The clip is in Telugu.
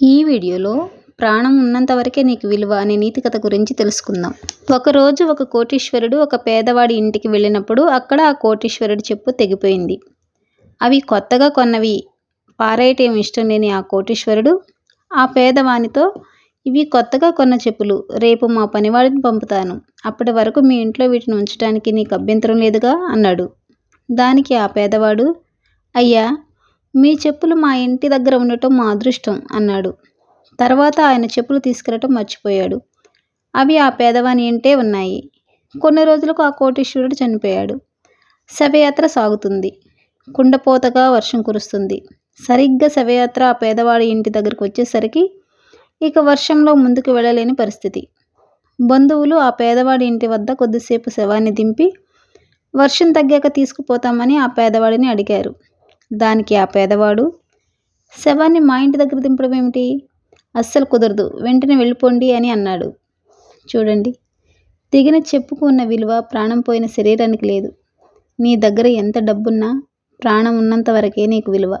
ఈ వీడియోలో ప్రాణం ఉన్నంత వరకే నీకు విలువ అనే నీతి కథ గురించి తెలుసుకుందాం. ఒకరోజు ఒక కోటీశ్వరుడు ఒక పేదవాడి ఇంటికి వెళ్ళినప్పుడు అక్కడ ఆ కోటీశ్వరుడి చెప్పు తెగిపోయింది. అవి కొత్తగా కొన్నవి. పారేయటం ఇష్టం లేని ఆ కోటీశ్వరుడు ఆ పేదవానితో ఇవి కొత్తగా కొన్న చెప్పులు. రేపు మా పనివాడిని పంపుతాను. అప్పటి వరకు మీ ఇంట్లో వీటిని ఉంచడానికి నీకు అభ్యంతరం లేదుగా అన్నాడు. దానికి ఆ పేదవాడు అయ్యా మీ చెప్పులు మా ఇంటి దగ్గర ఉండటం మా అదృష్టం అన్నాడు. తర్వాత ఆయన చెప్పులు తీసుకెళ్ళటం మర్చిపోయాడు. అవి ఆ పేదవాని ఇంటే ఉన్నాయి. కొన్ని రోజులకు ఆ కోటీశ్వరుడు చనిపోయాడు. శవయాత్ర సాగుతుంది. కుండపోతగా వర్షం కురుస్తుంది. సరిగ్గా శవయాత్ర ఆ పేదవాడి ఇంటి దగ్గరకు వచ్చేసరికి ఇక వర్షంలో ముందుకు వెళ్ళలేని పరిస్థితి. బంధువులు ఆ పేదవాడి ఇంటి వద్ద కొద్దిసేపు శవాన్ని దింపి వర్షం తగ్గాక తీసుకుపోతామని ఆ పేదవాడిని అడిగారు. దానికి ఆ పేదవాడు శవాన్ని మా ఇంటి దగ్గర దింపడం ఏమిటి? అస్సలు కుదరదు వెంటనే వెళ్ళిపోండి అని అన్నాడు. చూడండి దిగిన చెప్పుకు ఉన్న విలువ ప్రాణం పోయిన శరీరానికి లేదు. నీ దగ్గర ఎంత డబ్బున్నా ప్రాణం ఉన్నంత వరకే నీకు విలువ.